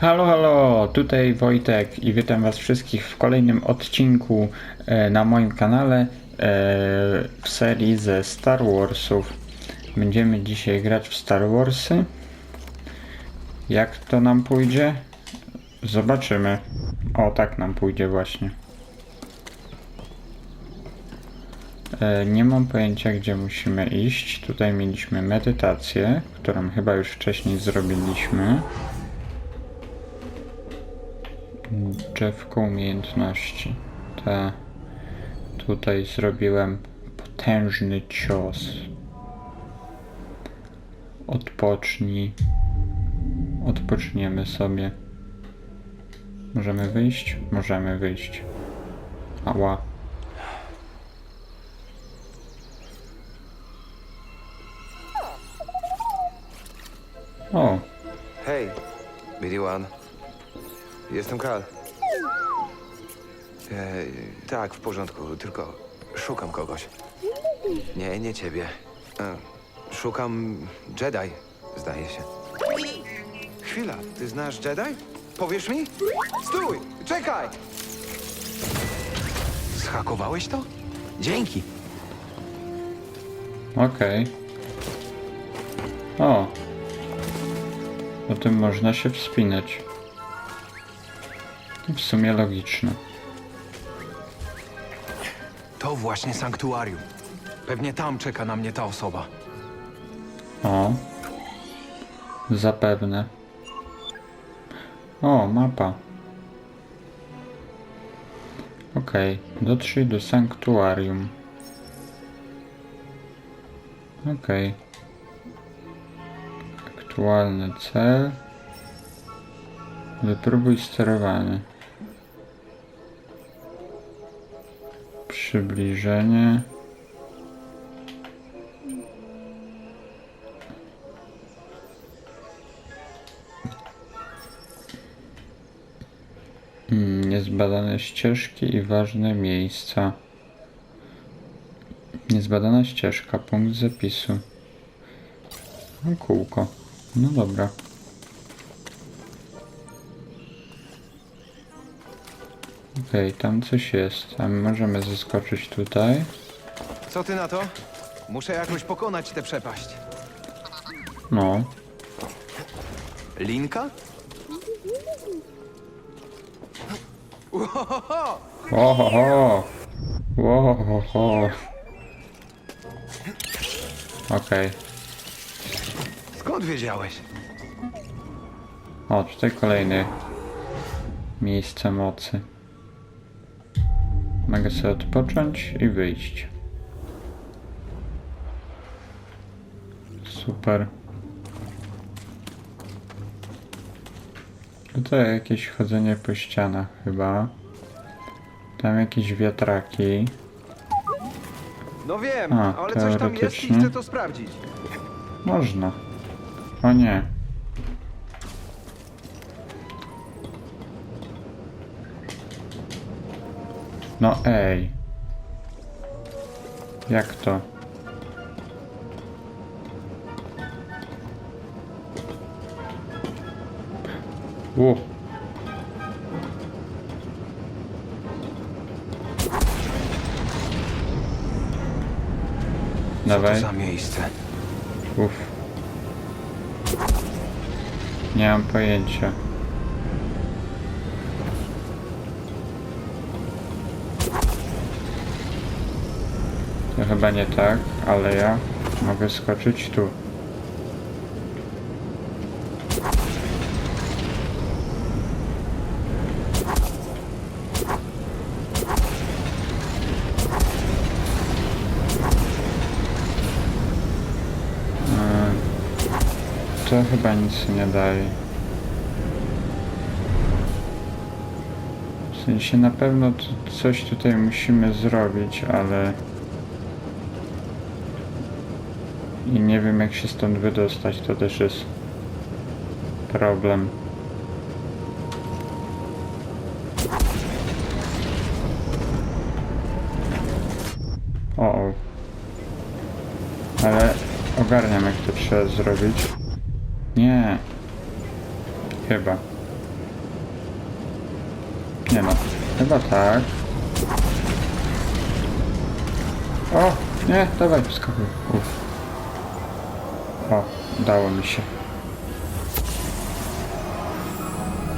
Halo, halo, tutaj Wojtek i witam Was wszystkich w kolejnym odcinku e, na moim kanale e, w serii ze Star Warsów. Będziemy dzisiaj grać w Star Warsy. Jak to nam pójdzie? Zobaczymy. O, tak nam pójdzie właśnie. E, Nie mam pojęcia, gdzie musimy iść. Tutaj mieliśmy medytację, którą chyba już wcześniej zrobiliśmy. Drzewko umiejętności. Ta. Tutaj zrobiłem potężny cios. Odpocznij. Odpoczniemy sobie. Możemy wyjść? Możemy wyjść. Ała. O, Hej, BD-1. Jestem Kal. E, tak, w porządku, tylko szukam kogoś. Nie, nie ciebie. E, szukam Jedi, zdaje się. Chwila, ty znasz Jedi? Powiesz mi? Stój! Czekaj! Zhakowałeś to? Dzięki. okej. O. O tym można się wspinać. W sumie logiczne. To właśnie sanktuarium. Pewnie tam czeka na mnie ta osoba. O. Zapewne. O, mapa. Okej, dotrzyj do sanktuarium. Okej. Aktualny cel. Wypróbuj sterowanie. Przybliżenie. Mm, Niezbadane ścieżki i ważne miejsca. Niezbadana ścieżka, punkt zapisu. No, kółko. No dobra. Okej, tam coś jest. A my możemy zaskoczyć tutaj. Co ty na to? Muszę jakoś pokonać tę przepaść. No. Linka? Ohoho! Ohoho! Ohoho! Okej. Skąd wiedziałeś? O, tutaj kolejne miejsce mocy. Mogę sobie odpocząć i wyjść. Super. Tutaj jakieś chodzenie po ścianach chyba. Tam jakieś wiatraki. No wiem, A, ale coś tam jest i chcę to sprawdzić. Można. O nie. No ej. Jak to? U. Co to Dawaj. za miejsce? Uff. Nie mam pojęcia. To chyba nie tak, ale ja mogę skoczyć tu. Eee, To chyba nic nie daje. W sensie na pewno coś tutaj musimy zrobić, ale... I nie wiem jak się stąd wydostać, to też jest problem. O, o. Ale ogarniam jak to trzeba zrobić. Nie. Chyba. Nie no, chyba tak. O, nie, dawaj, wskakuj. Uf. O, udało mi się.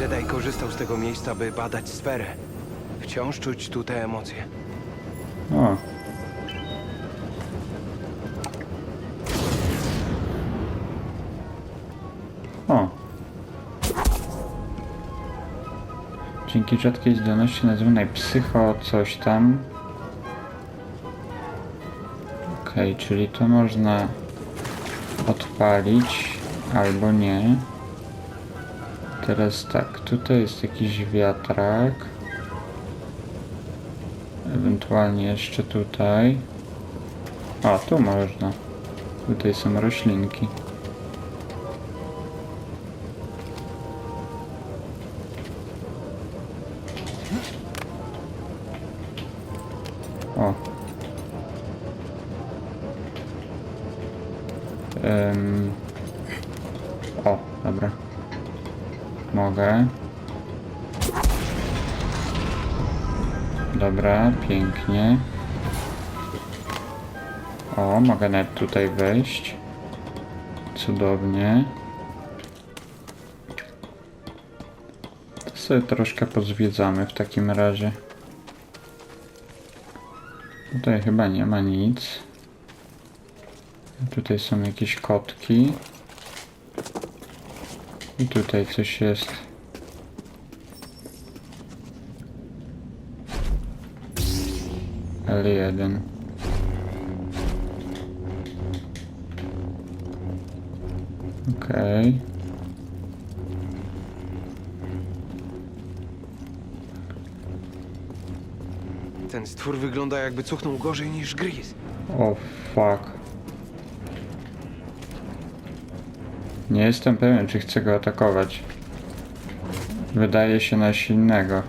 Jedi korzystał z tego miejsca, by badać sferę. Wciąż czuć tu te emocje. O. O. Dzięki rzadkiej zdolności nazwanej psycho coś tam. Okej, czyli to można odpalić albo nie. Teraz tak, tutaj jest jakiś wiatrak. Ewentualnie jeszcze tutaj. O, tu można. Tutaj są roślinki. Em. O, dobra. Mogę. Dobra, pięknie. O, mogę nawet tutaj wejść. Cudownie. To sobie troszkę pozwiedzamy w takim razie. Tutaj chyba nie ma nic. Tutaj są jakieś kotki. I tutaj coś jest. L1. Okej. Ten stwór wygląda jakby cuchnął gorzej niż Gris. O fuck. Nie jestem pewien, czy chcę go atakować. Wydaje się na silnego.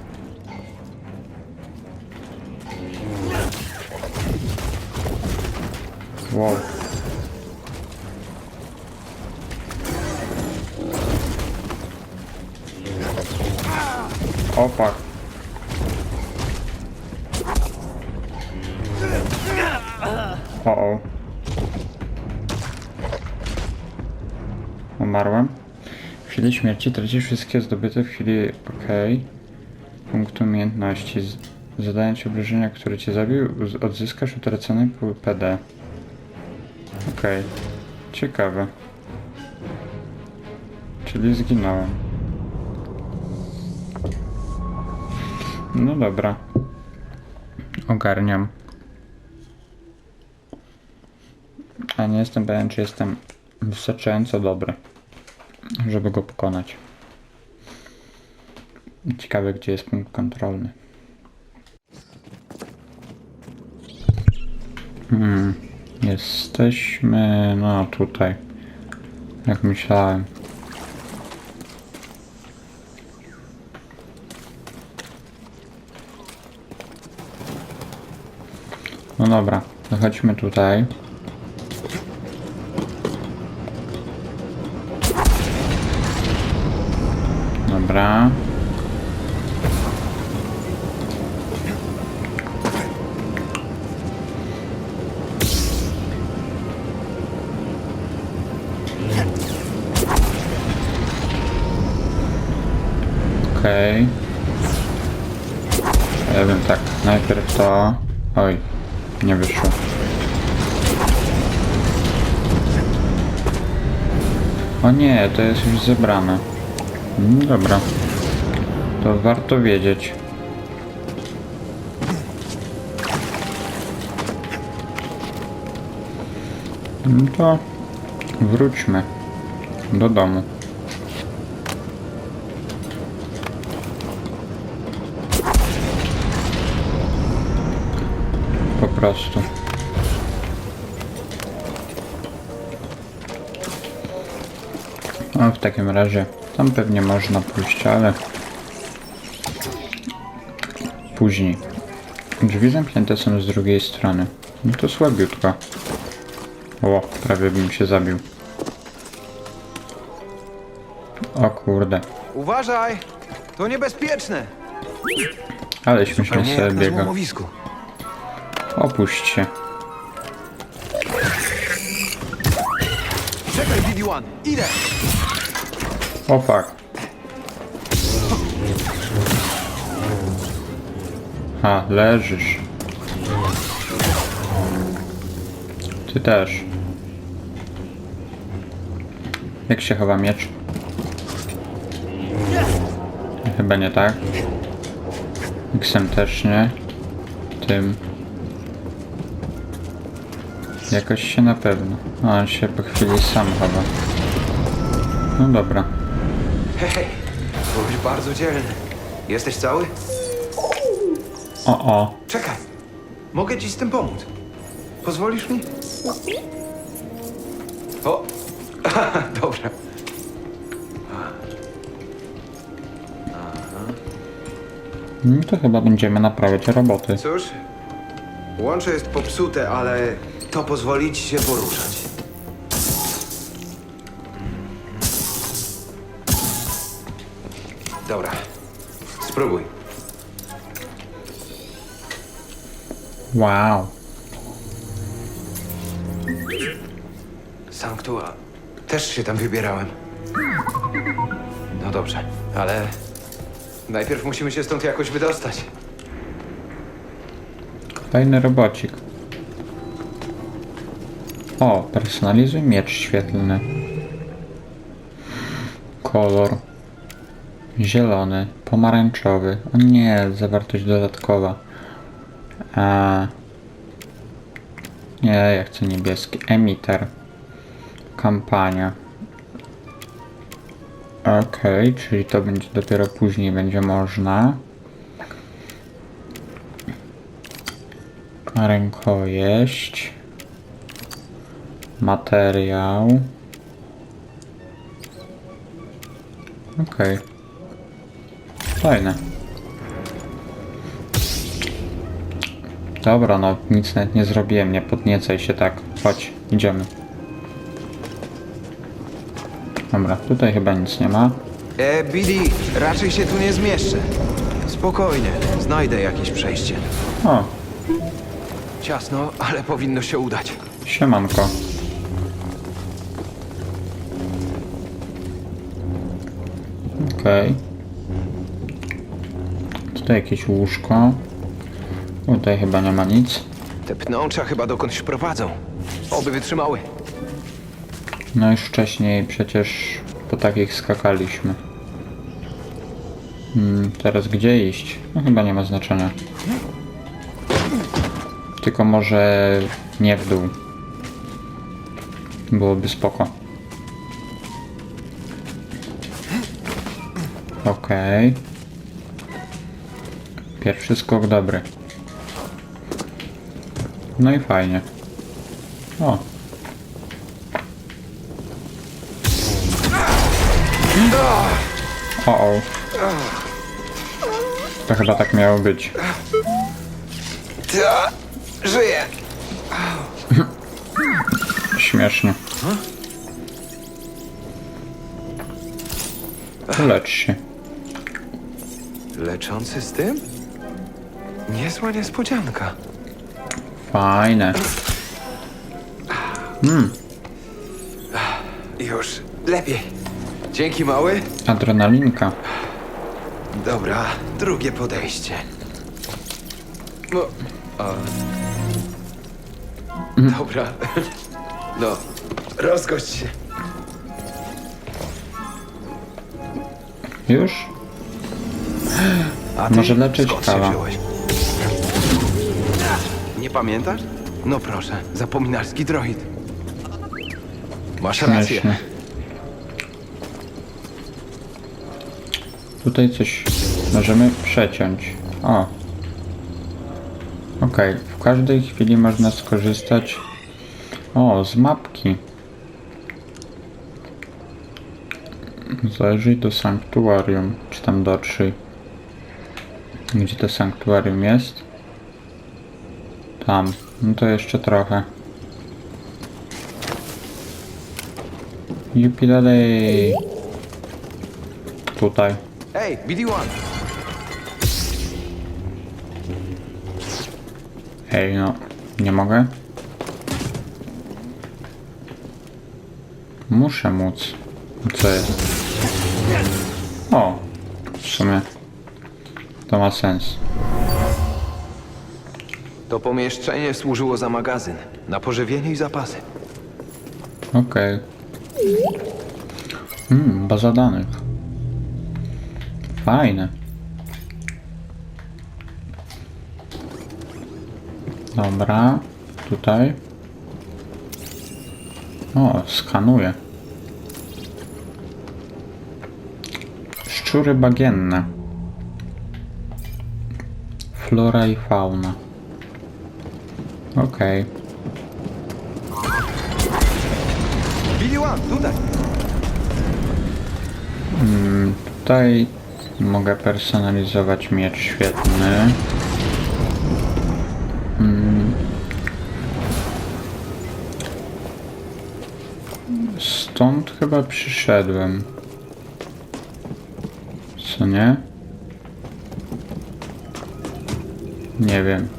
Umarłem. W chwili śmierci tracisz wszystkie zdobyte w chwili OK. Punkt umiejętności. Zadając obrażenia, które cię zabił, odzyskasz utracony PD. Okej. Ciekawe. Czyli zginąłem. No dobra. Ogarniam. A nie jestem pewien, czy jestem wystarczająco dobry, żeby go pokonać. Ciekawe, gdzie jest punkt kontrolny. Hmm, jesteśmy, no tutaj, jak myślałem. No dobra, to chodźmy tutaj. Dobra. Okej. Ja wiem tak, najpierw to... Oj, nie wyszło. O nie, to jest już zebrane. Mm, Dobra. To warto wiedzieć. No to wróćmy do domu. Po prostu. No w takim razie tam pewnie można pójść, ale później. Drzwi zamknięte są z drugiej strony. No to słabiutko. O, prawie bym się zabił. O kurde. Uważaj! To niebezpieczne! Ale śmiesznie Zupełnie sobie jak na biega. złomowisku. Opuść się. Czekaj, BD-1, idę! O fuck. A, leżysz. Ty też. Jak się chowa miecz? Chyba nie tak. Xem też nie. Tym. Jakoś się na pewno. A, on się po chwili sam chowa. No dobra. Hej, byłeś bardzo dzielny. Jesteś cały? O, o. Czekaj, mogę ci z tym pomóc. Pozwolisz mi? O, dobra. No to chyba będziemy naprawiać roboty. Cóż, łącze jest popsute, ale to pozwoli ci się poruszać. Spróbuj. Wow. Sanktua. Też się tam wybierałem. No dobrze, ale najpierw musimy się stąd jakoś wydostać. Fajny robocik. O, personalizuj miecz świetlny. Kolor. Zielony, pomarańczowy. O nie, zawartość dodatkowa. A... Nie, ja chcę niebieski. Emitter. Kampania. Okej, czyli to będzie dopiero później będzie można. Rękojeść. Materiał. Okej. Fajne. Dobra, no nic nawet nie zrobiłem, nie podniecaj się tak. Chodź, idziemy. Dobra, tutaj chyba nic nie ma. E, Billy, raczej się tu nie zmieszczę. Spokojnie, znajdę jakieś przejście. O, Ciasno, ale powinno się udać. siemanko. Okej. Tutaj jakieś łóżko. Tutaj chyba nie ma nic. Te pnącza chyba dokądś prowadzą. Oby wytrzymały. No już wcześniej przecież po takich skakaliśmy. Hmm, teraz gdzie iść? No chyba nie ma znaczenia. Tylko może nie w dół. Byłoby spoko. Okej. Pierwszy skok dobry. No i fajnie. O, O, o. To chyba tak miało być. Ta, żyję. Śmiesznie. Lecz się. Leczący z tym? Niezła niespodzianka. Fajne. Już lepiej. Dzięki, mały. Adrenalinka. Dobra, drugie podejście. No. A... Dobra. No, rozgość się. Już? A Może leczyć skąd się kawa. wziąłeś? Pamiętasz? No proszę, zapominalski droid. Masz rację. Śmiesznie. Tutaj coś możemy przeciąć. O. Okej, w każdej chwili można skorzystać. O, z mapki. Zajrzyj do sanktuarium. Czy tam dotrzyj. Gdzie to sanktuarium jest? Tam. No to jeszcze trochę. Jupi dalej. Tutaj. Ej, BD-1! Ej, no, nie mogę? Muszę móc. Co jest? O, w sumie to ma sens. To pomieszczenie służyło za magazyn, na pożywienie i zapasy. Okej. Hmm, baza danych. Fajne. Dobra, tutaj. O, skanuję. Szczury bagienne. Flora i fauna. Okej. One, tutaj! Tutaj mogę personalizować miecz świetny. Mm. Stąd chyba przyszedłem. Co nie? Nie wiem.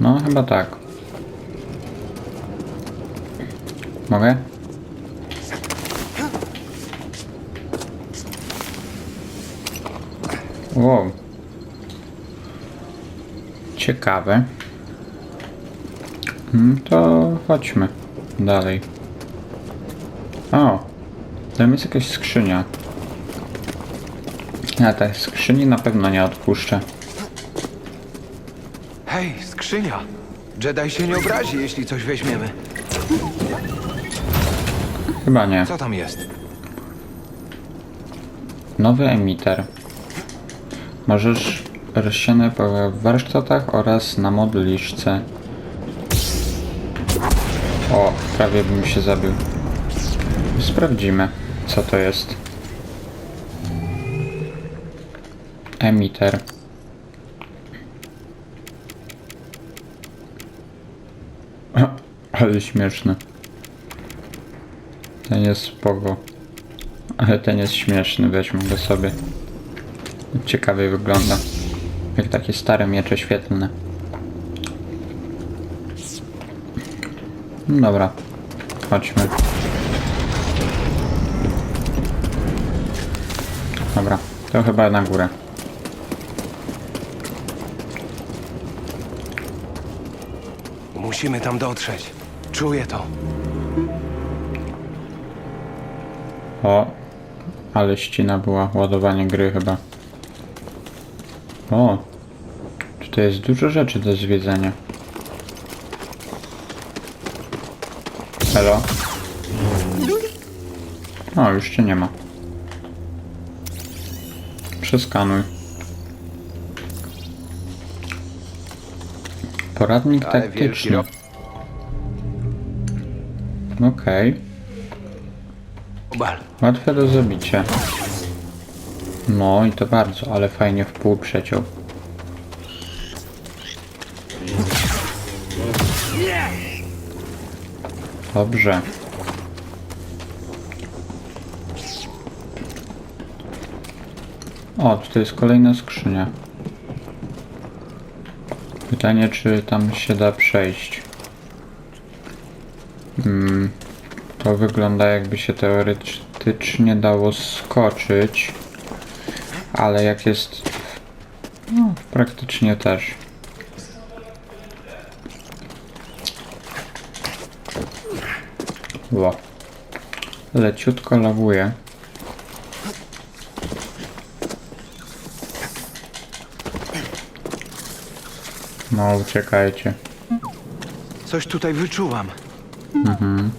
No, chyba tak. Mogę? Wow. Ciekawe. Mm, To chodźmy dalej. O, tam jest jakaś skrzynia. Ja tej skrzyni na pewno nie odpuszczę. Hej, skrzynia! Jedi się nie obrazi, jeśli coś weźmiemy. Chyba nie. Co tam jest? Nowy emiter. Możesz rozsiane po warsztatach oraz na modliszce. O, prawie bym się zabił. Sprawdzimy, co to jest. Emiter. Ale śmieszny. Ten jest spoko. Ale ten jest śmieszny, weźmy go sobie. Ciekawie wygląda. Jak takie stare miecze świetlne. No Dobra. Chodźmy. Dobra. To chyba na górę. Musimy tam dotrzeć. Czuję to. O. Ale ścina była. Ładowanie gry chyba. O. Tutaj jest dużo rzeczy do zwiedzenia. Halo? O, już cię nie ma. Przeskanuj. Poradnik Ale wielki taktyczny. ro- Okej. Łatwe do zabicia. No i to bardzo, ale fajnie w pół przeciął. Dobrze. O, tutaj jest kolejna skrzynia. Pytanie, czy tam się da przejść. Hmm, to wygląda jakby się teoretycznie dało skoczyć, ale jak jest... No, praktycznie też. Ło. Leciutko laguje. No, uciekajcie. Coś tutaj wyczuwam.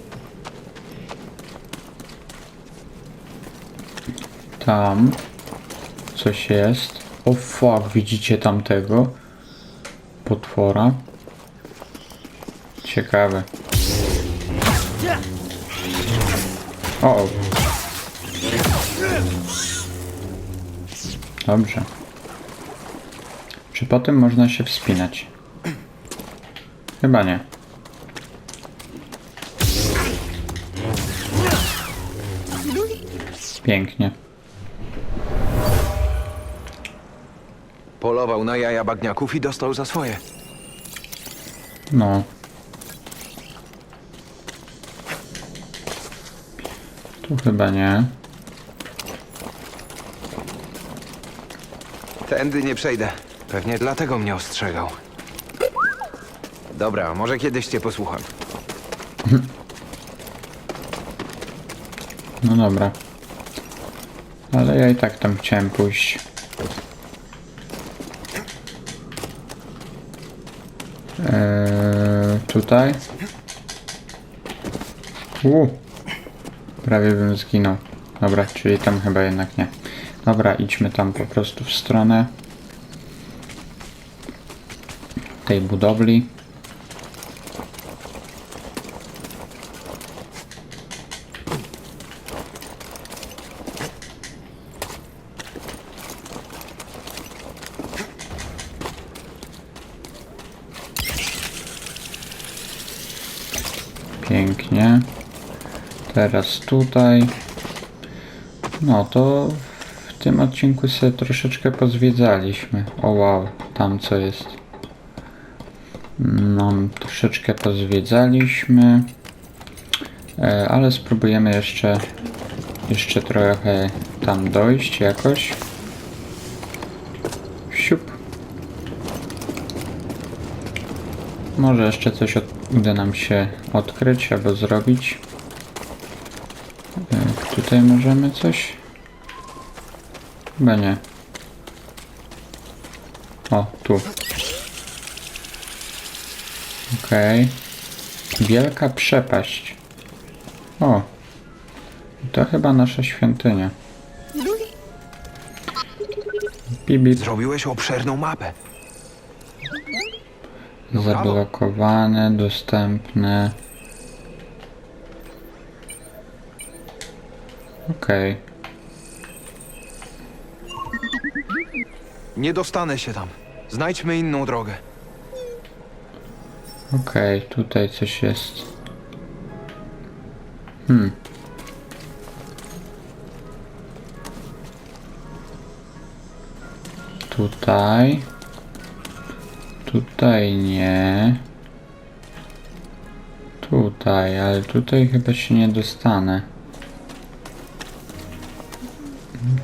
Tam coś jest. O fuck, widzicie tamtego potwora? Ciekawe. O. o. Dobrze. Czy po tym można się wspinać? Chyba nie. Pięknie. Polował na jaja bagniaków i dostał za swoje. No. Tu chyba nie. Tędy nie przejdę. Pewnie dlatego mnie ostrzegał. Dobra, może kiedyś cię posłucham. No dobra. Ale ja i tak tam chciałem pójść. Eee, tutaj. U. Prawie bym zginął. Dobra, czyli tam chyba jednak nie. Dobra, idźmy tam po prostu w stronę tej budowli. Pięknie. Teraz tutaj. No to w tym odcinku sobie troszeczkę pozwiedzaliśmy. O wow, tam co jest. No, troszeczkę pozwiedzaliśmy. E, ale spróbujemy jeszcze jeszcze trochę tam dojść jakoś. Siup. Może jeszcze coś uda nam się odkryć albo zrobić. Tutaj możemy coś? Chyba nie. O, tu. Okej. Wielka przepaść. O. To chyba nasza świątynia. Bibi Zrobiłeś obszerną mapę. zablokowane, dostępne. Okej. Nie dostanę się tam. Znajdźmy inną drogę. Okej, tutaj coś jest. Hmm. Tutaj. Tutaj nie. Tutaj, ale tutaj chyba się nie dostanę.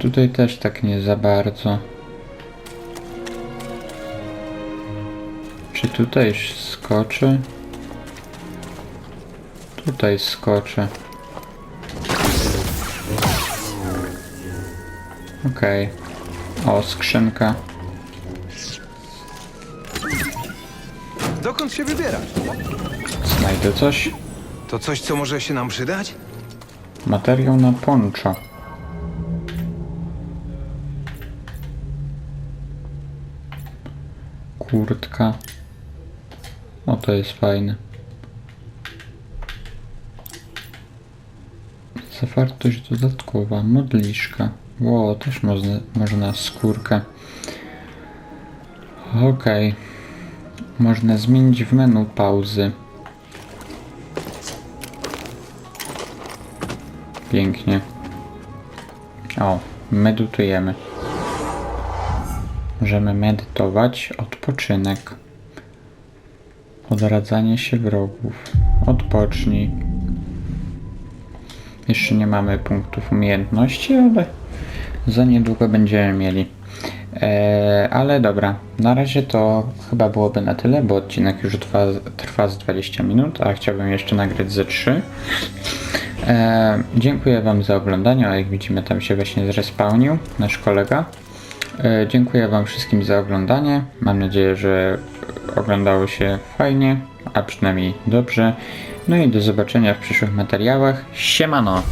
Tutaj też tak nie za bardzo. Czy tutaj skoczy? Tutaj skoczy. Okej. O, skrzynka. Dokąd się wybierasz? Znajdę coś. To coś, co może się nam przydać? Materiał na poncho. Kurtka. O, to jest fajne. Zawartość dodatkowa. Modliszka. Ło, też można, można skórkę. Okej. Można zmienić w menu pauzy. Pięknie. O, medytujemy. Możemy medytować. Odpoczynek. Odradzanie się wrogów. Odpocznij. Jeszcze nie mamy punktów umiejętności, ale za niedługo będziemy mieli. Eee, ale dobra, na razie to chyba byłoby na tyle, bo odcinek już trwa, trwa z 20 minut, a chciałbym jeszcze nagrać ze 3. E, dziękuję Wam za oglądanie. O, jak widzimy, tam się właśnie zrespawnił nasz kolega. E, dziękuję Wam wszystkim za oglądanie. Mam nadzieję, że oglądało się fajnie, a przynajmniej dobrze. No i do zobaczenia w przyszłych materiałach. Siemano!